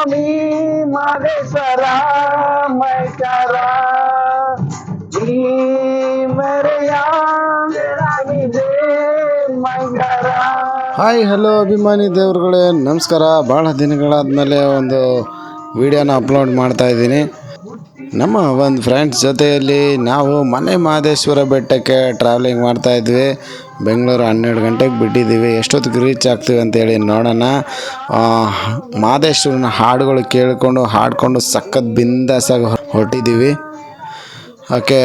ಸ್ವಾಮಿ ಮಾದೇಶ್ವರ ಮೈಕರ hi, hello ಅಭಿಮಾನಿ ದೇವರುಗಳೇ. ನಮಸ್ಕಾರ. ಭಾಳ ದಿನಗಳಾದಮೇಲೆ ಒಂದು ವಿಡಿಯೋನ ಅಪ್ಲೋಡ್ ಮಾಡ್ತಾ ಇದ್ದೀನಿ. ನಮ್ಮ ಒಂದು ಫ್ರೆಂಡ್ಸ್ ಜೊತೆಯಲ್ಲಿ ನಾವು ಮನೆ ಮಹದೇಶ್ವರ ಬೆಟ್ಟಕ್ಕೆ ಟ್ರಾವೆಲಿಂಗ್ ಮಾಡ್ತಾ ಇದ್ವಿ. ಬೆಂಗಳೂರು ಹನ್ನೆರಡು ಗಂಟೆಗೆ ಬಿಟ್ಟಿದ್ದೀವಿ. ಎಷ್ಟೊತ್ತಿಗೆ ರೀಚ್ ಆಗ್ತೀವಿ ಅಂತೇಳಿ ನೋಡೋಣ. ಮಾದೇಶ್ವರನ ಹಾಡುಗಳು ಕೇಳಿಕೊಂಡು, ಹಾಡ್ಕೊಂಡು ಸಖತ್ ಬಿಂದಾಸಾಗಿ ಹೊರಟಿದ್ದೀವಿ. ಓಕೆ,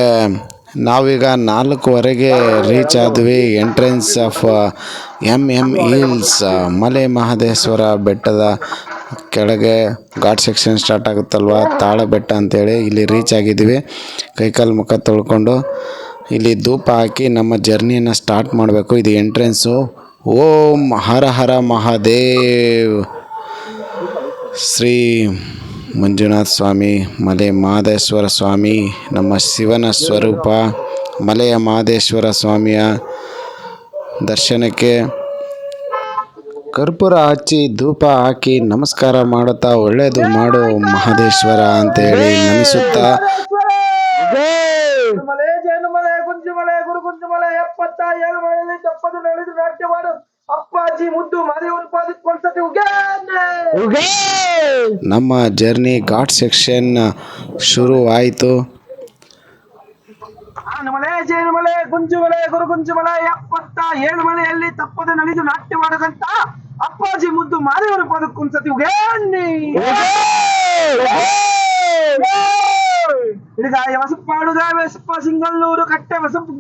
ನಾವೀಗ ನಾಲ್ಕುವರೆಗೆ ರೀಚ್ ಆದ್ವಿ. Entrance of M M hills ಮಲೆ ಮಹದೇಶ್ವರ ಬೆಟ್ಟದ ಕೆಳಗೆ. ಘಾಟ್ ಸೆಕ್ಷನ್ ಸ್ಟಾರ್ಟ್ ಆಗುತ್ತಲ್ವ? ತಾಳ ಬೆಟ್ಟ ಅಂತೇಳಿ ಇಲ್ಲಿ ರೀಚ್ ಆಗಿದ್ದೀವಿ. ಕೈಕಾಲು ಮುಖ ತೊಳ್ಕೊಂಡು. ಇಲ್ಲಿ ಧೂಪ ಹಾಕಿ ನಮ್ಮ ಜರ್ನಿಯನ್ನು ಸ್ಟಾರ್ಟ್ ಮಾಡಬೇಕು. ಇದು ಎಂಟ್ರೆನ್ಸು ಓಂ ಹರ ಹರ ಮಹಾದೇವ್. ಶ್ರೀ ಮಂಜುನಾಥ ಸ್ವಾಮಿ, ಮಲೆ ಮಹದೇಶ್ವರ ಸ್ವಾಮಿ, ನಮ್ಮ ಶಿವನ ಸ್ವರೂಪ, ಮಲೆಯ ಮಹದೇಶ್ವರ ಸ್ವಾಮಿಯ ದರ್ಶನಕ್ಕೆ ಕರ್ಪೂರ ಹಚ್ಚಿ ಧೂಪ ಹಾಕಿ ನಮಸ್ಕಾರ ಮಾಡುತ್ತಾ ಒಳ್ಳೆಯದು ಮಾಡು ಮಹದೇಶ್ವರ ಅಂತೇಳಿ ನಮಿಸುತ್ತಾ ಮಲೆ ಜೇನುಮಲೆ ಗುಂಜುಮಲೆ ಗುರು ಎಪ್ಪತ್ತ ಏಳು ಮಳೆಯಲ್ಲಿ ತಪ್ಪದು ನಡೆದು ನಾಟ್ಯ ಮಾಡು ಅಪ್ಪಾಜಿ ಮುದ್ದು ಮರಿ ಉತ್ಪಾದಿಸ್ಕೊಂಡ್ಸತಿ ನಮ್ಮ ಜರ್ನಿ ಘಾಟ್ ಸೆಕ್ಷನ್ ಶುರುವಾಯಿತು ಮಲೆ ಗುಂಜು ಮಳೆ ಗುರು ಗುಂಜುಮಲೆ ಎಪ್ಪತ್ತ ಏಳು ಮಳೆಯಲ್ಲಿ ತಪ್ಪದೆ ನಡೆದು ನಾಟ್ಯ ಮಾಡದಂತ ಅಪ್ಪಾಜಿ ಮುದ್ದು ಮಾದೇವರು ಪದಕ್ಕೊಂದ್ಸತಿ ಉಗೇನಿ ಹಿಡಿದ ವಸಪ್ಪಾಡುಗ ವೆಸಪ್ಪ ಸಿಂಗಲ್ಲೂರು ಕಟ್ಟೆ ವಸಪ್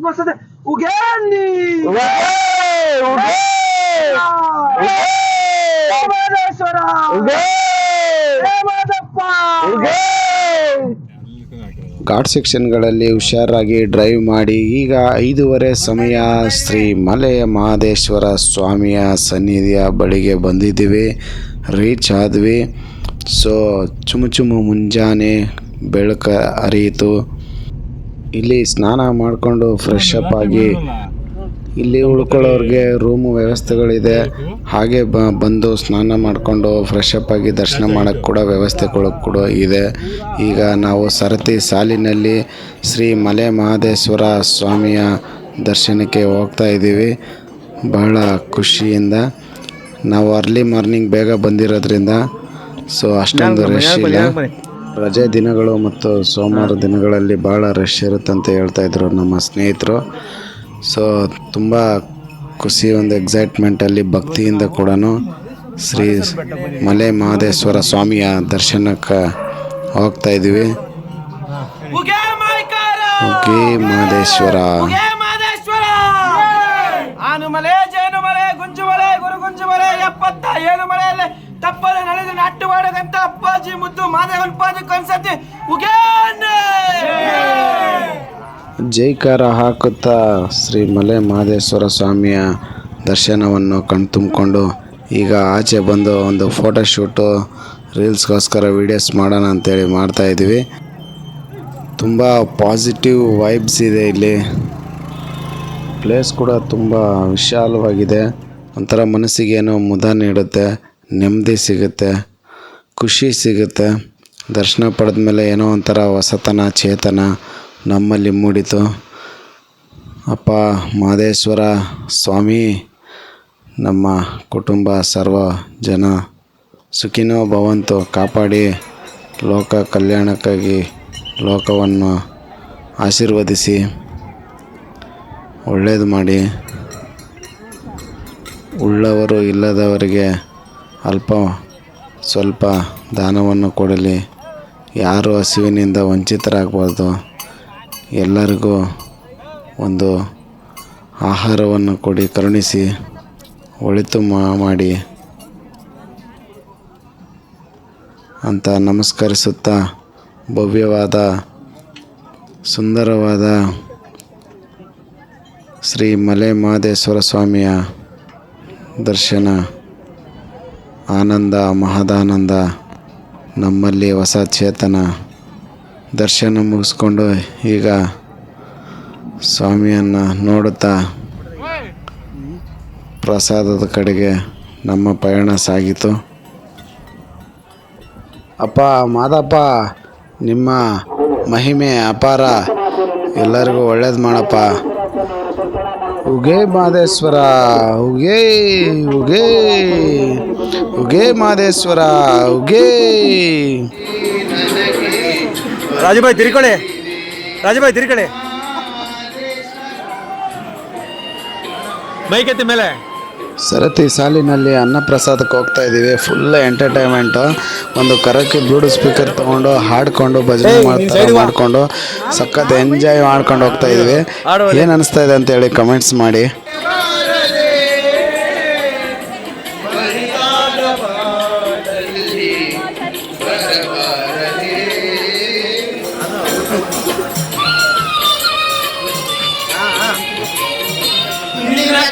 ಸೋಮೇಶ್ವರ ಮಾದಪ್ಪ ಘಾಟ್ ಸೆಕ್ಷನ್ಗಳಲ್ಲಿ ಹುಷಾರಾಗಿ ಡ್ರೈವ್ ಮಾಡಿ ಈಗ ಐದೂವರೆ ಸಮಯ ಶ್ರೀ ಮಲೆಯ ಮಹದೇಶ್ವರ ಸ್ವಾಮಿಯ ಸನ್ನಿಧಿಯ ಬಳಿಗೆ ಬಂದಿದ್ದೀವಿ ರೀಚ್ ಆದ್ವಿ. ಸೊ ಚುಮು ಚುಮು ಮುಂಜಾನೆ ಬೆಳಕ ಹರಿಯಿತು. ಇಲ್ಲಿ ಸ್ನಾನ ಮಾಡಿಕೊಂಡು ಫ್ರೆಶ್ ಅಪ್ ಆಗಿ ಇಲ್ಲಿ ಉಳ್ಕೊಳ್ಳೋರಿಗೆ ರೂಮು ವ್ಯವಸ್ಥೆಗಳಿದೆ. ಹಾಗೆ ಬ ಬಂದು ಸ್ನಾನ ಮಾಡಿಕೊಂಡು ಫ್ರೆಶ್ ಅಪ್ ಆಗಿ ದರ್ಶನ ಮಾಡೋಕ್ಕೆ ಕೂಡ ವ್ಯವಸ್ಥೆಗಳು ಕೂಡ ಇದೆ. ಈಗ ನಾವು ಸರತಿ ಸಾಲಿನಲ್ಲಿ ಶ್ರೀ ಮಲೆ ಮಹದೇಶ್ವರ ಸ್ವಾಮಿಯ ದರ್ಶನಕ್ಕೆ ಹೋಗ್ತಾ ಇದ್ದೀವಿ. ಬಹಳ ಖುಷಿಯಿಂದ. ನಾವು ಅರ್ಲಿ ಮಾರ್ನಿಂಗ್ ಬೇಗ ಬಂದಿರೋದ್ರಿಂದ ಸೊ ಅಷ್ಟೊಂದು ರಶ್ ಇಲ್ಲ. ರಜೆ ದಿನಗಳು ಮತ್ತು ಸೋಮವಾರ ದಿನಗಳಲ್ಲಿ ಭಾಳ ರಶ್ ಇರುತ್ತೆ ಅಂತ ಹೇಳ್ತಾ ಇದ್ರು ನಮ್ಮ ಸ್ನೇಹಿತರು. ಸೊ ತುಂಬ ಖುಷಿ ಒಂದು ಎಕ್ಸೈಟ್ಮೆಂಟಲ್ಲಿ ಭಕ್ತಿಯಿಂದ ಕೂಡ ಶ್ರೀ ಮಲೆ ಮಹದೇಶ್ವರ ಸ್ವಾಮಿಯ ದರ್ಶನಕ್ಕೆ ಹೋಗ್ತಾ ಇದ್ದೀವಿ ಮಹದೇಶ್ವರ! ಎಪ್ಪತ್ತ ಏಳು ಮಳೆಯಲ್ಲಿ ತಪ್ಪದೆ ನಳದ ನಾಟ್ಯ ಮಾಡದಂತ ಅಪ್ಪಾಜಿ ಮುದ್ದು ಮಾದೇವನ್ ಪಾದಕ್ಕೆ ಅನ್ಸತಿ ಜೈಕಾರ ಹಾಕುತ್ತಾ ಶ್ರೀ ಮಲೆ ಮಹದೇಶ್ವರ ಸ್ವಾಮಿಯ ದರ್ಶನವನ್ನು ಕಣ್ತುಂಬಿಕೊಂಡು ಈಗ ಆಚೆ ಬಂದು ಒಂದು ಫೋಟೋಶೂಟು ರೀಲ್ಸ್ಗೋಸ್ಕರ ವೀಡಿಯೋಸ್ ಮಾಡೋಣ ಅಂತೇಳಿ ಮಾಡ್ತಾ ಇದ್ದೀವಿ. ತುಂಬ ಪಾಸಿಟಿವ್ ವೈಬ್ಸ್ ಇದೆ ಇಲ್ಲಿ. ಪ್ಲೇಸ್ ಕೂಡ ತುಂಬ ವಿಶಾಲವಾಗಿದೆ. ಒಂಥರ ಮನಸ್ಸಿಗೇನೋ ಮುದ ನೀಡುತ್ತೆ. ನೆಮ್ಮದಿ ಸಿಗುತ್ತೆ, ಖುಷಿ ಸಿಗುತ್ತೆ. ದರ್ಶನ ಪಡೆದ ಮೇಲೆ ಏನೋ ಒಂಥರ ಹೊಸತನ, ಚೇತನ ನಮ್ಮಲ್ಲಿ ಮೂಡಿತು. ಅಪ್ಪ ಮಹದೇಶ್ವರ ಸ್ವಾಮಿ, ನಮ್ಮ ಕುಟುಂಬ ಸರ್ವ ಜನ ಸುಖಿನೋ ಭವಂತು, ಕಾಪಾಡಿ ಲೋಕ ಕಲ್ಯಾಣಕ್ಕಾಗಿ ಲೋಕವನ್ನು ಆಶೀರ್ವದಿಸಿ. ಒಳ್ಳೇದು ಮಾಡಿ. ಉಳ್ಳವರು ಇಲ್ಲದವರಿಗೆ ಅಲ್ಪ ಸ್ವಲ್ಪ ದಾನವನ್ನು ಕೊಡಲಿ. ಯಾರು ಹಸಿವಿನಿಂದ ವಂಚಿತರಾಗಬಾರ್ದು. ಎಲ್ಲರಿಗೂ ಒಂದು ಆಹಾರವನ್ನು ಕೊಡಿ, ಕರುಣಿಸಿ, ಒಳಿತು ಮಾಡಿ. ಅಂತ ನಮಸ್ಕರಿಸುತ್ತಾ ಭವ್ಯವಾದ, ಸುಂದರವಾದ ಶ್ರೀ ಮಲೆ ಮಹದೇಶ್ವರ ಸ್ವಾಮಿಯ ದರ್ಶನ ಆನಂದ, ಮಹದಾನಂದ, ನಮ್ಮಲ್ಲಿ ಹೊಸ ಚೇತನ. ದರ್ಶನ ಮುಗಿಸ್ಕೊಂಡು ಈಗ ಸ್ವಾಮಿಯನ್ನು ನೋಡುತ್ತಾ ಪ್ರಸಾದದ ಕಡೆಗೆ ನಮ್ಮ ಪಯಣ ಸಾಗಿತು. ಅಪ್ಪ, ಮಾದಪ್ಪ, ನಿಮ್ಮ ಮಹಿಮೆ ಅಪಾರ. ಎಲ್ಲರಿಗೂ ಒಳ್ಳೇದು ಮಾಡಪ್ಪ. ಉಗೇ ಮಾದೇಶ್ವರ ಉಗೇ ಉಗೇ ಉಗೇ ಮಾದೇಶ್ವರ ಉಗೇ ರಾಜುಭಾಯ್ ತಿರ್ಕೊಳ್ಳಿ. ರಾಜುಭಾಯ್ ತಿರ್ಕೊಳ್ಳಿ. ಮೈಕೆತ್ತಿ ಮೇಲೆ. ಸರತಿ ಸಾಲಿನಲ್ಲಿ ಅನ್ನಪ್ರಸಾದಕ್ಕೆ ಹೋಗ್ತಾ ಇದ್ದೀವಿ. ಫುಲ್ ಎಂಟರ್ಟೈನ್ಮೆಂಟು ಒಂದು ಕರಕ್ಕೆ ಬ್ಲೂಟೂತ್ ಸ್ಪೀಕರ್ ತೊಗೊಂಡು ಹಾಡ್ಕೊಂಡು ಭಜನೆ ಮಾಡ್ತಾರೆ ಮಾಡ್ಕೊಂಡು ಸಖತ್ ಎಂಜಾಯ್ ಮಾಡ್ಕೊಂಡು ಹೋಗ್ತಾ ಇದ್ದೀವಿ. ಏನ್ ಅನಿಸ್ತಾ ಇದೆ ಅಂತೇಳಿ ಕಮೆಂಟ್ಸ್ ಮಾಡಿ.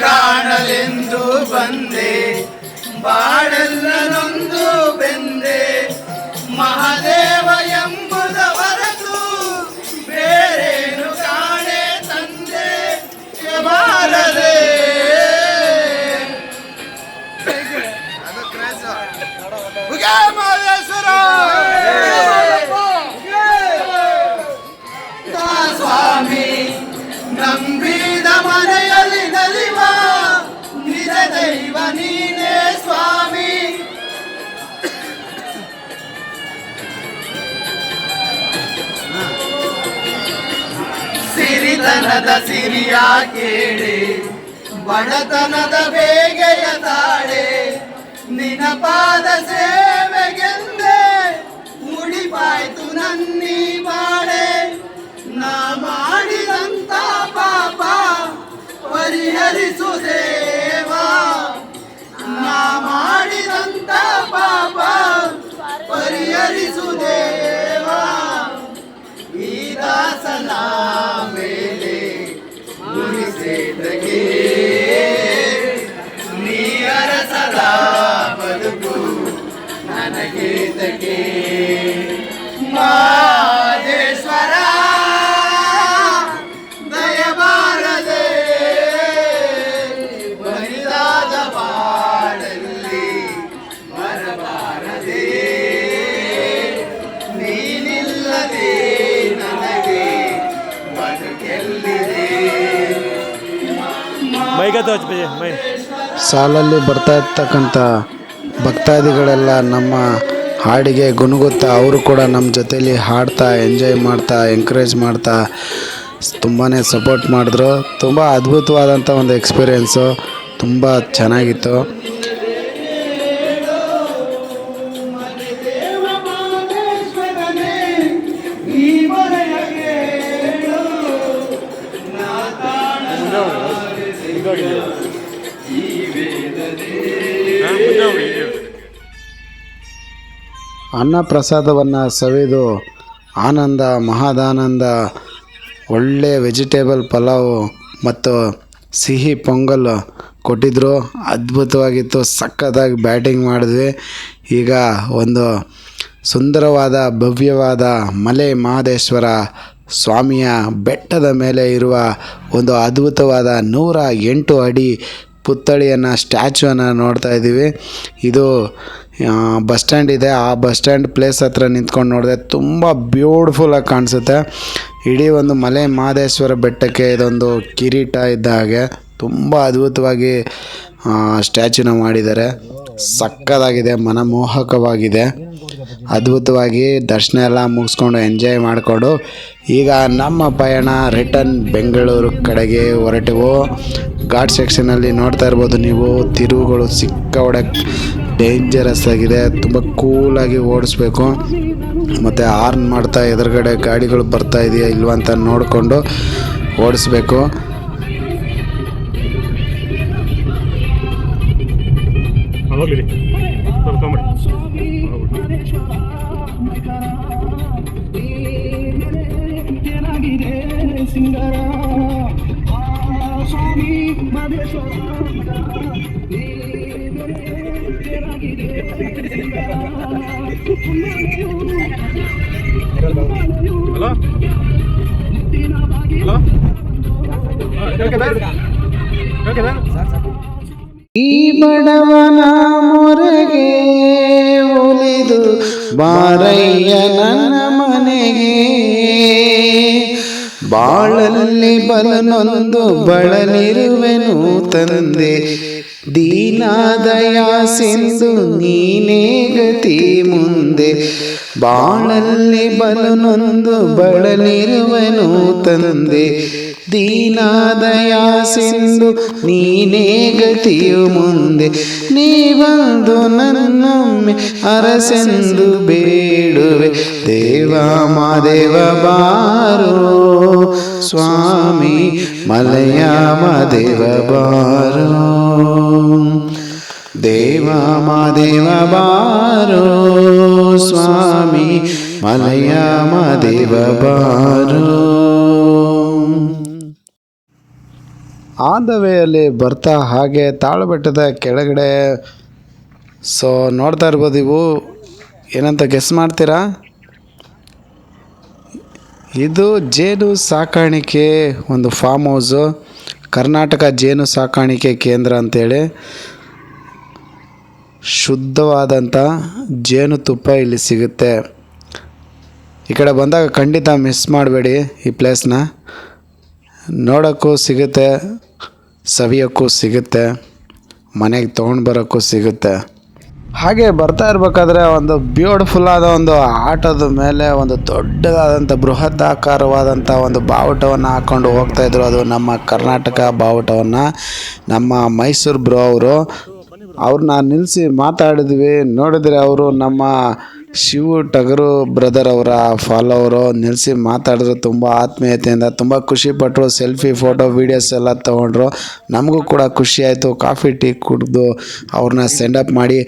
ಕಾಣಲೆಂದು ಬಂದೆ ಬಾಳೆಲ್ಲ ನೊಂದು ಬೆಂದೆ ಮಹಾದೇವ ಬಡತನದ ಬೇಗೆಯ ತಾಳೆ ನಿನ ಪಾದ ನನಗೆ ತಗೆ ಮಾದೇಶ್ವರ ದಯಬಾರದೆ ಬರಿದಾದ ಬಾಳಲ್ಲಿ ಬರಬಾರದೆ ನೀನಿಲ್ಲದೆ ನನಗೆ ಬದುಕೆಲ್ಲಿದೆ? ಮೈಗೆತ್ತು ಹಚ್ಚಿ ಮೈ. ಸಾಲಲ್ಲಿ ಬರ್ತಾ ಇರ್ತಕ್ಕಂಥ ಭಕ್ತಾದಿಗಳೆಲ್ಲ ನಮ್ಮ ಹಾಡಿಗೆ ಗುನುಗುತ್ತಾ ಅವರು ಕೂಡ ನಮ್ಮ ಜೊತೇಲಿ ಹಾಡ್ತಾ ಎಂಜಾಯ್ ಮಾಡ್ತಾ ಎಂಕರೇಜ್ ಮಾಡ್ತಾ ತುಂಬಾ ಸಪೋರ್ಟ್ ಮಾಡಿದ್ರು. ತುಂಬ ಅದ್ಭುತವಾದಂಥ ಒಂದು ಎಕ್ಸ್ಪೀರಿಯೆನ್ಸು ತುಂಬ ಚೆನ್ನಾಗಿತ್ತು. ಈ ಮನೆಯಗೆ ಅನ್ನ ಪ್ರಸಾದವನ್ನು ಸವಿದು ಆನಂದ, ಮಹದಾನಂದ ಒಳ್ಳೆಯ ವೆಜಿಟೇಬಲ್ ಪಲಾವು ಮತ್ತು ಸಿಹಿ ಪೊಂಗಲ್ ಕೊಟ್ಟಿದ್ದರು ಅದ್ಭುತವಾಗಿತ್ತು. ಸಖತ್ತಾಗಿ ಬ್ಯಾಟಿಂಗ್ ಮಾಡಿದ್ವಿ. ಈಗ ಒಂದು ಸುಂದರವಾದ, ಭವ್ಯವಾದ ಮಲೆ ಮಹದೇಶ್ವರ ಸ್ವಾಮಿಯ ಬೆಟ್ಟದ ಮೇಲೆ ಇರುವ ಒಂದು ಅದ್ಭುತವಾದ ನೂರ ಎಂಟು ಅಡಿ ಪುತ್ಥಳಿಯನ್ನು, ಸ್ಟ್ಯಾಚುವನ್ನು ನೋಡ್ತಾ ಇದ್ದೀವಿ. ಇದು ಬಸ್ ಸ್ಟ್ಯಾಂಡ್ ಇದೆ. ಆ ಬಸ್ ಸ್ಟ್ಯಾಂಡ್ ಪ್ಲೇಸ್ ಹತ್ರ ನಿಂತ್ಕೊಂಡು ನೋಡಿದೆ ತುಂಬ ಬ್ಯೂಟಿಫುಲ್ಲಾಗಿ ಕಾಣಿಸುತ್ತೆ. ಇಡೀ ಒಂದು ಮಲೆ ಮಹದೇಶ್ವರ ಬೆಟ್ಟಕ್ಕೆ ಇದೊಂದು ಕಿರೀಟ ಇದ್ದ ಹಾಗೆ ತುಂಬ ಅದ್ಭುತವಾಗಿ ಸ್ಟ್ಯಾಚ್ಯೂನ ಮಾಡಿದ್ದಾರೆ. ಸಕ್ಕದಾಗಿದೆ, ಮನಮೋಹಕವಾಗಿದೆ. ಅದ್ಭುತವಾಗಿ ದರ್ಶನ ಎಲ್ಲ ಮುಗಿಸ್ಕೊಂಡು ಎಂಜಾಯ್ ಮಾಡಿಕೊಂಡು ಈಗ ನಮ್ಮ ಪಯಣ ರಿಟರ್ನ್ ಬೆಂಗಳೂರು ಕಡೆಗೆ ಹೊರಟೆವು ಘಾಟ್ ಸೆಕ್ಷನಲ್ಲಿ ನೋಡ್ತಾ ಇರ್ಬೋದು ನೀವು. ತಿರುವುಗಳು ಸಿಕ್ಕ ಡೇಂಜರಸ್ ಆಗಿದೆ. ತುಂಬ ಕೂಲಾಗಿ ಓಡಿಸ್ಬೇಕು. ಮತ್ತು ಆರ್ನ್ ಮಾಡ್ತಾ ಎದುರುಗಡೆ ಗಾಡಿಗಳು ಬರ್ತಾ ಇದೆಯಾ ಇಲ್ವಾ ಅಂತ ನೋಡಿಕೊಂಡು ಓಡಿಸ್ಬೇಕು. ಹಲೋ ಹಲೋ ಈ ಬಡವನ ಮೊರೆಗೆ ಉಳಿದು ಬಾರಯ್ಯ ನನ್ನ ಮನೆಗೆ. ಬಾಳಲ್ಲಿ ಬಲನೊಂದು ಬಳಲಿರುವೆನು ತಂದೆ. ದೀನಾದಯ ಸಿಂಧು ನೀನೇ ಗತಿ ಮುಂದೆ ಬಾಳಲ್ಲಿ ಬಲನೊಂದು ಬಳಲಿರುವೆನು ತಂದೆ ದೀನಾದಯ ಸಿಂಧು ನೀನೇ ಗತಿಯು ಮುಂದೆ ನೀ ಬಂದು ನನ್ನೊಮ್ಮೆ ಅರಸೆಂದು ಬೇಡುವೆ ದೇವ ಮಾದೇವ ಬಾರೋ ಸ್ವಾಮಿ ಮಲಯ ಮಾದೇವ ಬಾರೋ ದೇವ ಮಾದೇವ ಬಾರೋ ಸ್ವಾಮಿ ಮಲಯ ಮಾದೇವ ಬಾರೋ ಆನ್ ದ ವೇಯಲ್ಲಿ ಬರ್ತಾ ಹಾಗೆ ತಾಳಬೆಟ್ಟದ ಕೆಳಗಡೆ. ಸೊ ನೋಡ್ತಾ ಇರ್ಬೋದು ಇವು ಏನಂತ ಗೆಸ್ ಮಾಡ್ತೀರಾ? ಇದು ಜೇನು ಸಾಕಾಣಿಕೆ ಒಂದು ಫಾರ್ಮ್ ಹೌಸು ಕರ್ನಾಟಕ ಜೇನು ಸಾಕಾಣಿಕೆ ಕೇಂದ್ರ ಅಂತೇಳಿ. ಶುದ್ಧವಾದಂಥ ಜೇನುತುಪ್ಪ ಇಲ್ಲಿ ಸಿಗುತ್ತೆ. ಈ ಕಡೆ ಬಂದಾಗ ಖಂಡಿತ ಮಿಸ್ ಮಾಡಬೇಡಿ ಈ ಪ್ಲೇಸ್ನ ನೋಡೋಕ್ಕೂ ಸಿಗುತ್ತೆ. ಸವಿಯೋಕ್ಕೂ ಸಿಗುತ್ತೆ, ಮನೆಗೆ ತೊಗೊಂಡು ಬರೋಕ್ಕೂ ಸಿಗುತ್ತೆ. ಹಾಗೆ ಬರ್ತಾ ಇರಬೇಕಾದ್ರೆ ಒಂದು ಬ್ಯೂಟಿಫುಲ್ ಆದ ಒಂದು ಆಟದ ಮೇಲೆ ಒಂದು ದೊಡ್ಡದಾದಂಥ ಬೃಹದಾಕಾರವಾದಂಥ ಒಂದು ಬಾವುಟವನ್ನು ಹಾಕ್ಕೊಂಡು ಹೋಗ್ತಾಯಿದ್ರು ಅದು ನಮ್ಮ ಕರ್ನಾಟಕ ಬಾವುಟವನ್ನು. ನಮ್ಮ ಮೈಸೂರು ಬ್ರೋ ಅವರು. ಅವ್ರನ್ನ ನಿಲ್ಲಿಸಿ ಮಾತಾಡಿದ್ವಿ. ನೋಡಿದ್ರೆ ಅವರು ನಮ್ಮ ಶಿವು ಟಗರು ಬ್ರದರ್ ಅವರ ಫಾಲೋವರು ನಿಲ್ಲಿಸಿ ಮಾತಾಡಿದ್ರು. ತುಂಬ ಆತ್ಮೀಯತೆಯಿಂದ ತುಂಬ ಖುಷಿಪಟ್ಟರು ಸೆಲ್ಫಿ ಫೋಟೋ ವೀಡಿಯೋಸ್ ಎಲ್ಲ ತೊಗೊಂಡ್ರು. ನಮಗೂ ಕೂಡ ಖುಷಿ ಆಯಿತು. ಕಾಫಿ, ಟೀ ಕುಡಿದು ಅವ್ರನ್ನ ಸೆಂಡಪ್ ಮಾಡಿ.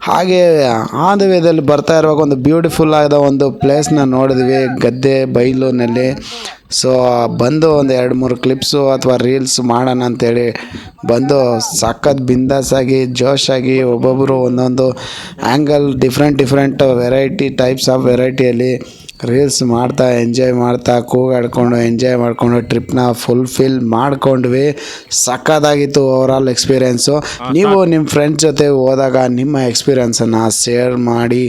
ಹಾಗೆ ಆ ವೇದಲ್ಲಿ ಬರ್ತಾ ಇರುವಾಗ ಒಂದು ಬ್ಯೂಟಿಫುಲ್ ಆದ ಒಂದು ಪ್ಲೇಸ್ನ ನೋಡಿದ್ವಿ. ಗದ್ದೆ ಬೈಲುನಲ್ಲಿ ಸೊ ಬಂದು ಒಂದು ಎರಡು ಮೂರು ಕ್ಲಿಪ್ಸು ಅಥವಾ ರೀಲ್ಸ್ ಮಾಡೋಣ ಅಂತೇಳಿ ಬಂದು ಸಖತ್ ಬಿಂದಾಸಾಗಿ ಜೋಶಾಗಿ ಒಬ್ಬೊಬ್ಬರು ಒಂದೊಂದು angle different different variety types of ವೆರೈಟಿಯಲ್ಲಿ reels ಮಾಡ್ತಾ ಎಂಜಾಯ್ ಮಾಡ್ತಾ, ಕೂಗಾಡ್ಕೊಂಡು ಎಂಜಾಯ್ ಮಾಡಿಕೊಂಡು ಟ್ರಿಪ್ನ ಫುಲ್ಫಿಲ್ ಮಾಡ್ಕೊಂಡ್ವಿ. ಸಕ್ಕತ್ತಾಗಿತ್ತು ಓವರಾಲ್ ಎಕ್ಸ್ಪೀರಿಯೆನ್ಸು ನೀವು ನಿಮ್ಮ ಫ್ರೆಂಡ್ಸ್ ಜೊತೆ ಹೋದಾಗ ನಿಮ್ಮ ಎಕ್ಸ್ಪೀರಿಯೆನ್ಸನ್ನು ಶೇರ್ ಮಾಡಿ,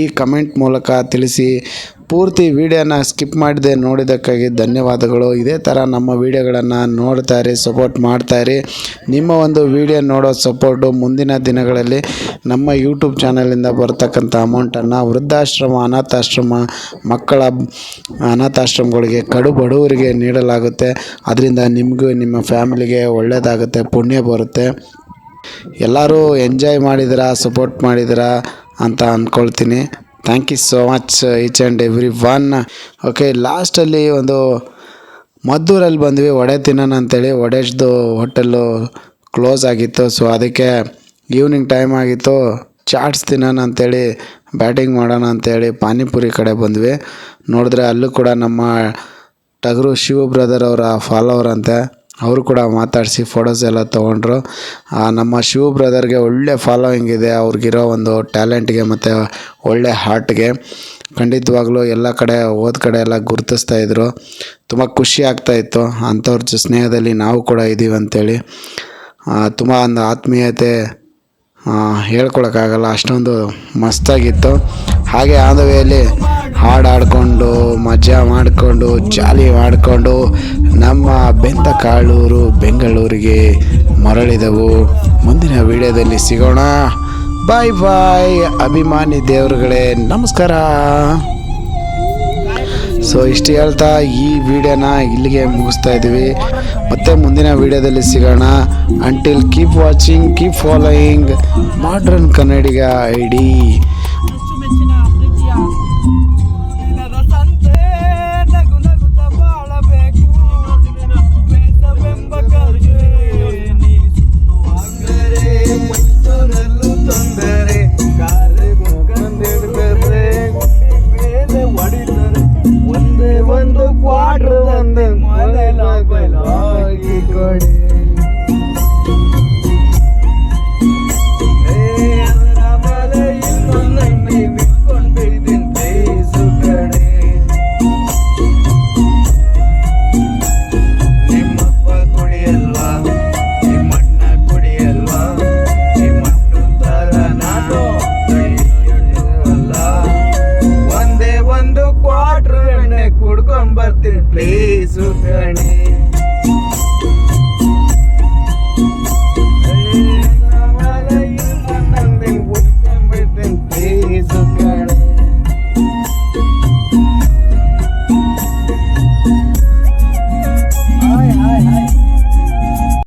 ಈ ಕಮೆಂಟ್ ಮೂಲಕ ತಿಳಿಸಿ ಪೂರ್ತಿ ವಿಡಿಯೋನ ಸ್ಕಿಪ್ ಮಾಡಿದೆ, ನೋಡಿದ್ದಕ್ಕಾಗಿ ಧನ್ಯವಾದಗಳು. ಇದೇ ಥರ ನಮ್ಮ ವಿಡಿಯೋಗಳನ್ನು ನೋಡ್ತಾ ಇರಿ ಸಪೋರ್ಟ್ ಮಾಡ್ತಾ ಇರಿ. ನಿಮ್ಮ ಒಂದು ವಿಡಿಯೋ ನೋಡೋ ಸಪೋರ್ಟು ಮುಂದಿನ ದಿನಗಳಲ್ಲಿ ನಮ್ಮ ಯೂಟ್ಯೂಬ್ ಚಾನಲಿಂದ ಬರ್ತಕ್ಕಂಥ ಅಮೌಂಟನ್ನು ವೃದ್ಧಾಶ್ರಮ, ಅನಾಥಾಶ್ರಮ, ಮಕ್ಕಳ, ಅನಾಥಾಶ್ರಮಗಳಿಗೆ, ಕಡು ಬಡವರಿಗೆ ನೀಡಲಾಗುತ್ತೆ. ಅದರಿಂದ ನಿಮಗೂ, ನಿಮ್ಮ ಫ್ಯಾಮಿಲಿಗೆ ಒಳ್ಳೆಯದಾಗುತ್ತೆ ಪುಣ್ಯ ಬರುತ್ತೆ. ಎಲ್ಲರೂ ಎಂಜಾಯ್ ಮಾಡಿದಿರಾ ಸಪೋರ್ಟ್ ಮಾಡಿದಿರಾ ಅಂತ ಅಂದ್ಕೊಳ್ತೀನಿ thank you so much each and every one okay ಲಾಸ್ಟಲ್ಲಿ ಒಂದು ಮದ್ದೂರಲ್ಲಿ ಬಂದ್ವಿ, ವಡೆ ತಿನ್ನೋಣ ಅಂತೇಳಿ. ವಡೆಜ್ದು ಹೋಟೆಲ್ಲು ಕ್ಲೋಸ್ ಆಗಿತ್ತು. ಸೊ ಅದಕ್ಕೆ ಈವ್ನಿಂಗ್ ಟೈಮ್ ಆಗಿತ್ತು. ಚಾಟ್ಸ್ ತಿನ್ನೋಣ ಅಂತೇಳಿ ಬ್ಯಾಟಿಂಗ್ ಮಾಡೋಣ ಅಂತೇಳಿ ಪಾನಿಪುರಿ ಕಡೆ ಬಂದ್ವಿ. ನೋಡಿದ್ರೆ ಅಲ್ಲೂ ಕೂಡ ನಮ್ಮ ಟಗರು ಶಿವ ಬ್ರದರ್ ಅವರ ಫಾಲೋವರ್ ಅಂತೆ. ಅವರು ಕೂಡ ಮಾತಾಡಿಸಿ ಫೋಟೋಸ್ ಎಲ್ಲ ತೊಗೊಂಡ್ರು. ನಮ್ಮ ಶಿವ ಬ್ರದರ್ಗೆ ಒಳ್ಳೆ ಫಾಲೋಯಿಂಗ್ ಇದೆ. ಅವ್ರಿಗಿರೋ ಒಂದು ಟ್ಯಾಲೆಂಟ್ಗೆ ಮತ್ತು ಒಳ್ಳೆ ಹಾರ್ಟ್ಗೆ ಖಂಡಿತವಾಗ್ಲೂ ಎಲ್ಲ ಕಡೆ, ಹೋದ ಕಡೆ ಎಲ್ಲ ಗುರುತಿಸ್ತಾ ಇದ್ರು. ತುಂಬ ಖುಷಿ ಆಗ್ತಾ ಇತ್ತು. ಅಂಥವ್ರ ಸ್ನೇಹದಲ್ಲಿ ನಾವು ಕೂಡ ಇದ್ದೀವಿ ಅಂಥೇಳಿ ತುಂಬ ಒಂದು ಆತ್ಮೀಯತೆ ಹೇಳ್ಕೊಳಕ್ಕಾಗಲ್ಲ ಅಷ್ಟೊಂದು ಮಸ್ತಾಗಿತ್ತು ಹಾಗೆ ಆನ್ ದ ಹಾಡು ಹಾಡ್ಕೊಂಡು, ಮಜಾ ಮಾಡಿಕೊಂಡು, ಜಾಲಿ ಮಾಡಿಕೊಂಡು ನಮ್ಮ ಬೆಂತ ಕಾಳೂರು ಬೆಂಗಳೂರಿಗೆ ಮರಳಿದವು. ಮುಂದಿನ ವಿಡಿಯೋದಲ್ಲಿ ಸಿಗೋಣ. ಬಾಯ್ ಬಾಯ್ ಅಭಿಮಾನಿ ದೇವರುಗಳೇ, ನಮಸ್ಕಾರ. ಸೊ ಇಷ್ಟು ಹೇಳ್ತಾ ಈ ವಿಡಿಯೋನ ಇಲ್ಲಿಗೆ ಮುಗಿಸ್ತಾ ಇದ್ದೀವಿ. ಮತ್ತೆ ಮುಂದಿನ ವಿಡಿಯೋದಲ್ಲಿ ಸಿಗೋಣ. Until keep watching keep following modern Kannadiga I D